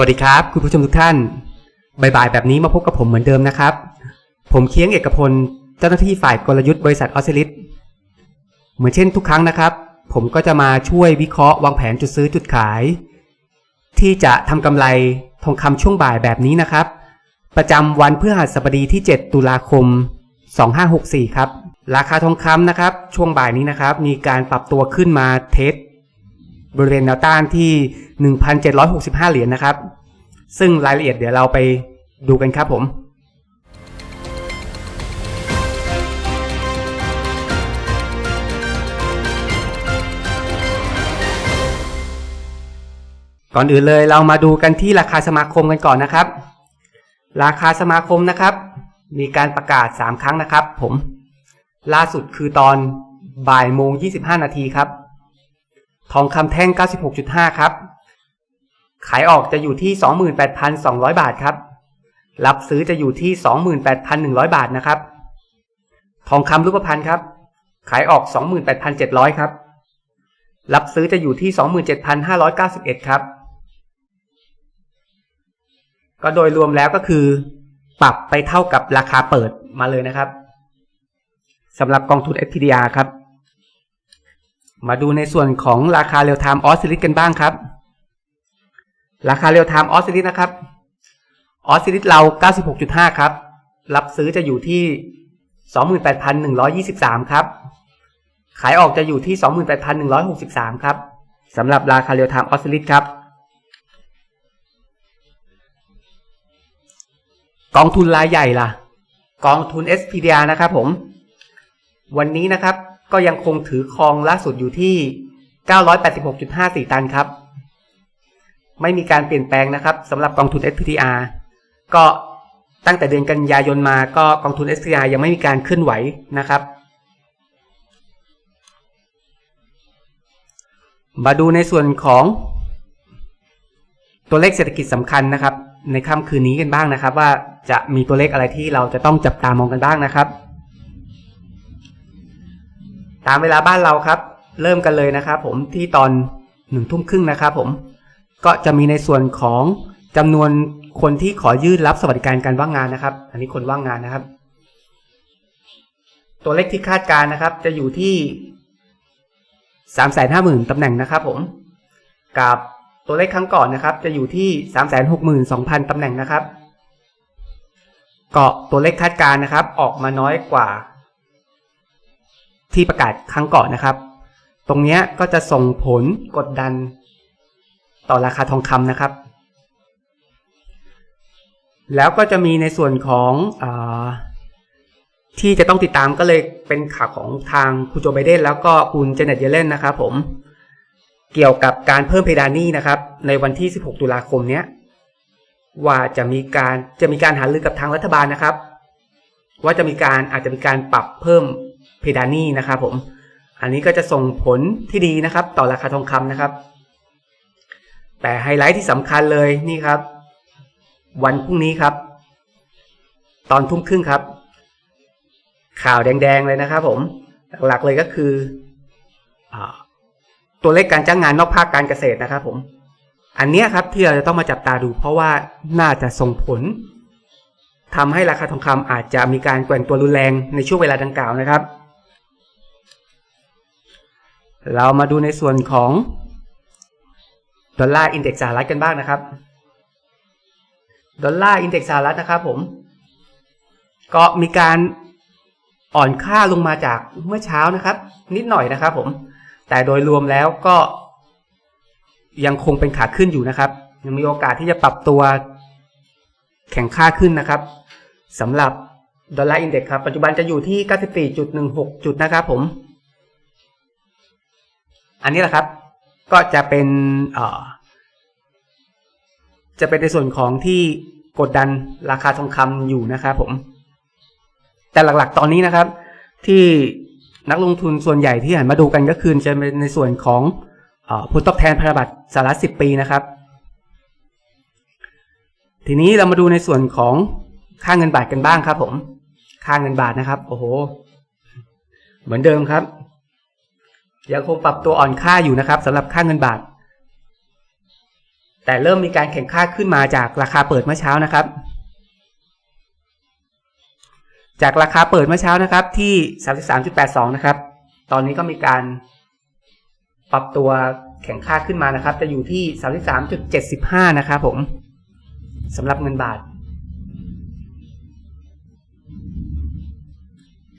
วัสดีครับ คุณผู้ชมทุกท่านบ่ายๆแบบนี้มาพบกับผมเหมือนเดิมนะครับ ผมเคียงเอกพล เจ้าหน้าที่ฝ่ายกลยุทธ์บริษัทออสซิลิสเหมือนเช่นทุกครั้งนะครับ ผมก็จะมาช่วยวิเคราะห์วางแผนจุดซื้อจุดขาย ที่จะทำกำไรทองคำช่วงบ่ายแบบนี้นะครับ ประจำวันพฤหัสบดีที่ 7 ตุลาคม 2564 ครับ ราคาทองคำนะครับ ช่วงบ่ายนี้นะครับ มีการปรับตัวขึ้นมาเทส บริเวณแนวต้านที่ 1,765 เหรียญนะครับ ซึ่งรายละเอียดเดี๋ยวเราไปดูกันครับผมก่อนอื่นเลยเรามาดูกันที่ราคาสมาคมกันก่อนนะครับ ราคาสมาคมนะครับ มีการประกาศ 3 ครั้งนะครับ ผม ล่าสุดคือตอนบ่ายโมง 25 นาทีครับ ทองคำแท่ง 96.5 ครับ ขายออกจะอยู่ที่ 28,200 บาทครับ รับซื้อจะอยู่ที่ 28,100 บาทนะครับ ทองคำรูปพรรณครับ ขายออก 28,700 ครับ รับซื้อจะอยู่ที่ 27,591 ครับ ก็โดยรวมแล้วก็คือ ปรับไปเท่ากับราคาเปิดมาเลยนะครับสำหรับกองทุน SPDR ครับ มาดูในส่วนของราคาเรียลไทม์ออสซิลิสกันบ้างครับ ราคาเรียลไทม์ออสซิลิสนะครับออสซิลิสเรา 96.5 ครับ รับซื้อจะอยู่ที่ 28,123 ครับ ขายออกจะอยู่ที่ 28,163 ครับสำหรับราคาเรียลไทม์ออสซิลิสครับ กองทุนรายใหญ่ล่ะ กองทุน SPDR นะครับผม วันนี้นะครับ ก็ยังคงถือครองล่าสุดอยู่ที่ 986.54 ตันครับ ไม่มีการเปลี่ยนแปลงนะครับสำหรับกองทุน SPTR ก็ตั้งแต่เดือนกันยายนมาก็กองทุน SPTR ยังไม่มีการเคลื่อนไหวนะครับมาดูในส่วนของตัวเลขเศรษฐกิจสำคัญนะครับ ในค่ำคืนนี้กันบ้างนะครับ ว่าจะมีตัวเลขอะไรที่เราจะต้องจับตามองกันบ้างนะครับ ตามเวลาบ้านเราครับ เริ่มกันเลยนะครับผมที่ตอนหนึ่งทุ่มครึ่งนะครับผมก็จะมีในส่วนของจำนวนคนที่ขอยื่นรับสวัสดิการการว่างงานนะครับ อันนี้คนว่างงานนะครับ ตัวเลขที่คาดการณ์นะครับ จะอยู่ที่สามแสนห้าหมื่นตำแหน่งนะครับผมกับตัวเลขครั้งก่อนนะครับ จะอยู่ที่สามแสนหกหมื่นสองพันตำแหน่งนะครับก็ตัวเลขคาดการณ์นะครับ ออกมาน้อยกว่า ที่ประกาศครั้งก่อนนะครับ ตรงนี้ก็จะส่งผลกดดันต่อราคาทองคำนะครับ แล้วก็จะมีในส่วนของอที่จะต้องติดตามก็เลยเป็นข่าวของทางคุณโจไบเดนแล้วก็คุณเจเน็ตเยเลนนะครับผมเกี่ยวกับการเพิ่มเพดานหนี้นะครับ ในวันที่ 16 ตุลาคมเนี้ยว่าจะมีการจะมีการหารือกับทางรัฐบาลนะครับ ว่าจะมีการอาจจะมีการปรับเพิ่ม เพดานหนี้นะครับผม อันนี้ก็จะส่งผลที่ดีนะครับ ต่อราคาทองคำนะครับ แต่ไฮไลท์ที่สำคัญเลยนี่ครับ วันพรุ่งนี้ครับ ตอนทุ่มครึ่งครับ ข่าวแดงๆเลยนะครับผม หลักๆเลยก็คืออตัวเลขการจ้างงานนอกภาคการเกษตรนะครับผม อันนี้ครับที่เราจะต้องมาจับตาดู เพราะว่าน่าจะส่งผล ทำให้ราคาทองคำอาจจะมีการแกว่งตัวรุนแรงในช่วงเวลาดังกล่าวนะครับ เรามาดูในส่วนของดอลลาร์อินเด็กซ์สหรัฐกันบ้างนะครับ ดอลลาร์อินเด็กซ์สหรัฐนะครับผม ก็มีการอ่อนค่าลงมาจากเมื่อเช้านะครับ นิดหน่อยนะครับผม แต่โดยรวมแล้วก็ยังคงเป็นขาขึ้นอยู่นะครับ ยังมีโอกาสที่จะปรับตัว แข็งค่าขึ้นนะครับสำหรับดอลลาร์อินเด็กซ์ครับ ปัจจุบันจะอยู่ที่ 94.16 จุดนะครับผม อันนี้แหละครับ ก็จะเป็นจะเป็นในส่วนของที่กดดันราคาทองคำอยู่นะครับผม แต่หลักๆตอนนี้นะครับ ที่นักลงทุนส่วนใหญ่ที่หันมาดูกันก็คือจะเป็นในส่วนของผลตอบแทนพันธบัตรสหรัฐ10 ปีนะครับ ทีนี้เรามาดูในส่วนของค่าเงินบาทกันบ้างครับ ผม ค่าเงินบาทนะครับ โอ้โห เหมือนเดิมครับ ยังคงปรับตัวอ่อนค่าอยู่นะครับสำหรับค่าเงินบาท แต่เริ่มมีการแข่งค่าขึ้นมาจากราคาเปิดเมื่อเช้านะครับ จากราคาเปิดเมื่อเช้านะครับ ที่ 33.82 นะครับ ตอนนี้ก็มีการปรับตัวแข่งค่าขึ้นมานะครับ จะอยู่ที่ 33.75 นะครับผม สำหรับเงินบาท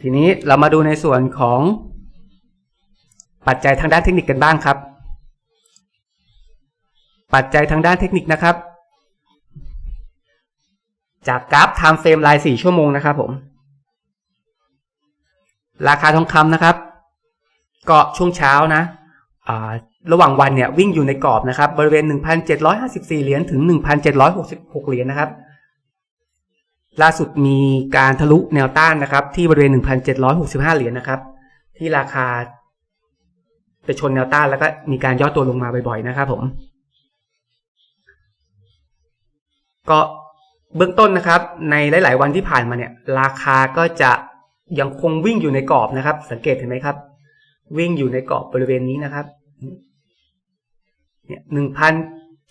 ทีนี้เรามาดูในส่วนของปัจจัยทางด้านเทคนิคกันบ้างครับ ปัจจัยทางด้านเทคนิคนะครับ จากกราฟ time frame ราย4ชั่วโมงนะครับผม ราคาทองคำนะครับ เก็ช่วงเช้านะ ระหว่างวันเนี่ยวิ่งอยู่ในกรอบนะครับ บริเวณ 1,754 เหรียญถึง 1,766 เหรียญนะครับ ล่าสุดมีการทะลุแนวต้านนะครับ ที่บริเวณ 1,765 เหรียญนะครับ ที่ราคาไปชนแนวต้านแล้วก็มีการย่อตัวลงมาบ่อยๆนะครับผม ก็เบื้องต้นนะครับ ในหลาย ๆ วันที่ผ่านมาเนี่ย ราคาก็จะยังคงวิ่งอยู่ในกรอบนะครับ สังเกตเห็นไหมครับ วิ่งอยู่ในกรอบบริเวณนี้นะครับเนี่ยหนึ่งพัน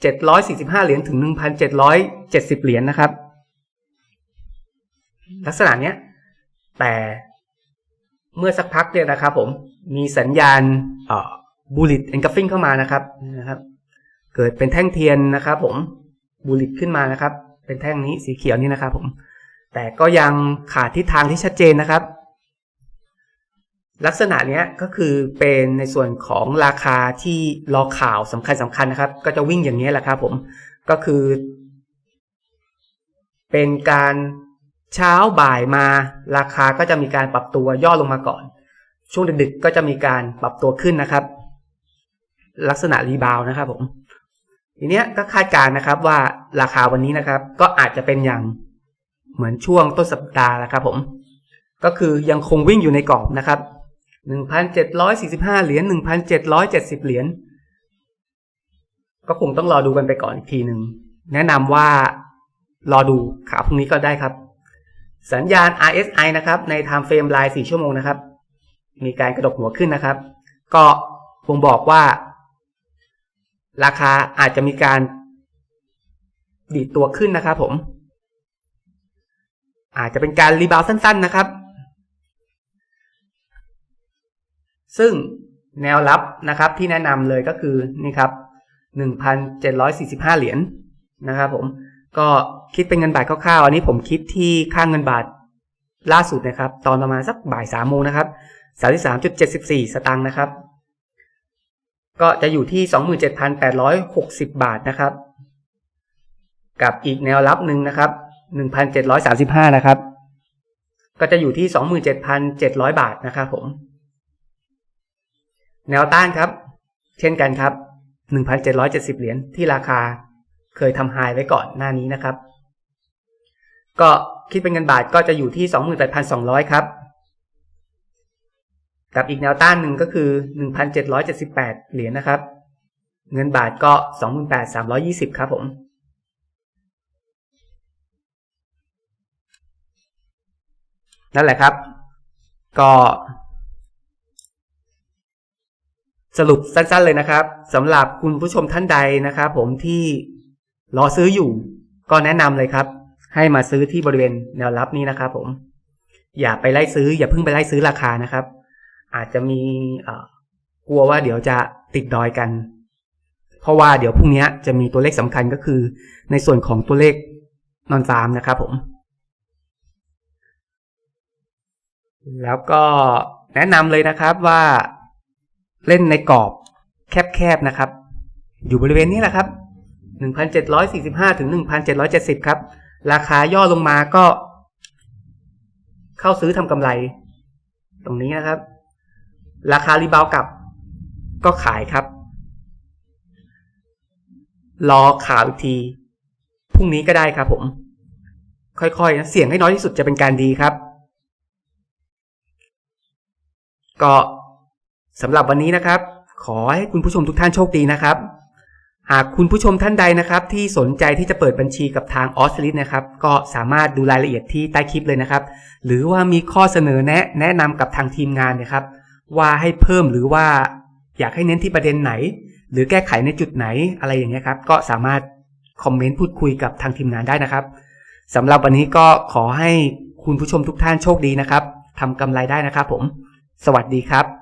เจ็ดร้อยสี่สิบห้าเหรียญถึงหนึ่งพันเจ็ดร้อยเจ็ดสิบเหรียญนะครับ ลักษณะเนี้ย แต่เมื่อสักพักเนี่ยนะครับ ผมมีสัญญาณเอ่อบูลิตแอนกัฟฟิงเข้ามานะครับนะครับ เกิดเป็นแท่งเทียนนะครับ ผมบูลิตขึ้นมานะครับ เป็นแท่งนี้สีเขียวนี่นะครับ ผม แต่ก็ยังขาดทิศทางที่ชัดเจนนะครับ ลักษณะเนี้ยก็คือเป็นในส่วนของราคาที่รอข่าวสำคัญสำคัญนะครับ ก็จะวิ่งอย่างนี้แหละครับผมก็คือ เป็นการเช้าบ่ายมาราคาก็จะมีการปรับตัวย่อลงมาก่อน ช่วงดึกๆก็จะมีการปรับตัวขึ้นนะครับ ลักษณะรีบาวนะครับผมทีเนี้ยก็คาดการณ์นะครับว่าราคาวันนี้นะครับ ก็อาจจะเป็นอย่างเหมือนช่วงต้นสัปดาห์นะครับผม ก็คือยังคงวิ่งอยู่ในกรอบนะครับ 1,745 เหรียญ 1,770 เหรียญ ก็คงต้องรอดูกันไปก่อนอีกทีหนึ่ง แนะนำว่ารอดูขาพรุ่งนี้ก็ได้ครับ สัญญาณ RSI นะครับใน time frame ราย 4 ชั่วโมงนะครับ มีการกระดกหัวขึ้นนะครับ ก็บ่งบอกว่า ราคาอาจจะมีการดีดตัวขึ้นนะครับผม อาจจะเป็นการรีบาวสั้น ๆนะครับ ซึ่งแนวรับนะครับที่แนะนำเลยก็คือนี่ครับ 1,745 เหรียญนะครับผมก็คิดเป็นเงินบาทคร่าวๆอันนี้ผมคิดที่ค่างเงินบาทล่าสุดนะครับ ตอนประมาณสักบ่ายสามโมงนะครับ33.74สตางค์นะครับ ก็จะอยู่ที่27,860บาทนะครับ กับอีกแนวรับหนึ่งนะครับ1,735นะครับ ก็จะอยู่ที่27,700บาทนะครับผม แนวต้านครับ เช่นกันครับ 1,770 เหรียญที่ราคาเคยทำไฮไว้ก่อนหน้านี้นะครับ ก็คิดเป็นเงินบาทก็จะอยู่ที่ 28,200 ครับ กับอีกแนวต้านหนึ่งก็คือ 1,778 เหรียญนะครับ เงินบาทก็ 28,320 ครับผมนั่นแหละครับ ก็ สรุปสั้นๆเลยนะครับสำหรับคุณผู้ชมท่านใดนะครับผมที่รอซื้ออยู่ก็แนะนำเลยครับ ให้มาซื้อที่บริเวณแนวรับนี้นะครับผมอย่าไปไล่ซื้อ อย่าเพิ่งไปไล่ซื้อราคานะครับ อาจจะมีกลัวว่าเดี๋ยวจะติดดอยกัน เพราะว่าเดี๋ยวพรุ่งนี้จะมีตัวเลขสำคัญก็คือ ในส่วนของตัวเลขนอนฟาร์มนะครับผม แล้วก็แนะนำเลยนะครับว่า เล่นในกรอบแคบๆนะครับ อยู่บริเวณนี้แหละครับ 1,745 ถึง 1,770 ครับ ราคาย่อลงมาก็ เข้าซื้อทำกำไร ตรงนี้นะครับ ราคารีบาวกลับ ก็ขายครับ รอข่าวอีกที พรุ่งนี้ก็ได้ครับผม ค่อยๆนะเสี่ยงให้น้อยที่สุดจะเป็นการดีครับ ก็ สำหรับวันนี้นะครับ ขอให้คุณผู้ชมทุกท่านโชคดีนะครับ หากคุณผู้ชมท่านใดนะครับ ที่สนใจที่จะเปิดบัญชีกับทางออสลิสนะครับ ก็สามารถดูรายละเอียดที่ใต้คลิปเลยนะครับ หรือว่ามีข้อเสนอแนะแนะนำกับทางทีมงานนะครับ ว่าให้เพิ่มหรือว่าอยากให้เน้นที่ประเด็นไหน หรือแก้ไขในจุดไหนอะไรอย่างเงี้ยครับ ก็สามารถคอมเมนต์พูดคุยกับทางทีมงานได้นะครับสำหรับวันนี้ก็ขอให้คุณผู้ชมทุกท่านโชคดีนะครับทำกำไรได้นะครับผม สวัสดีครับ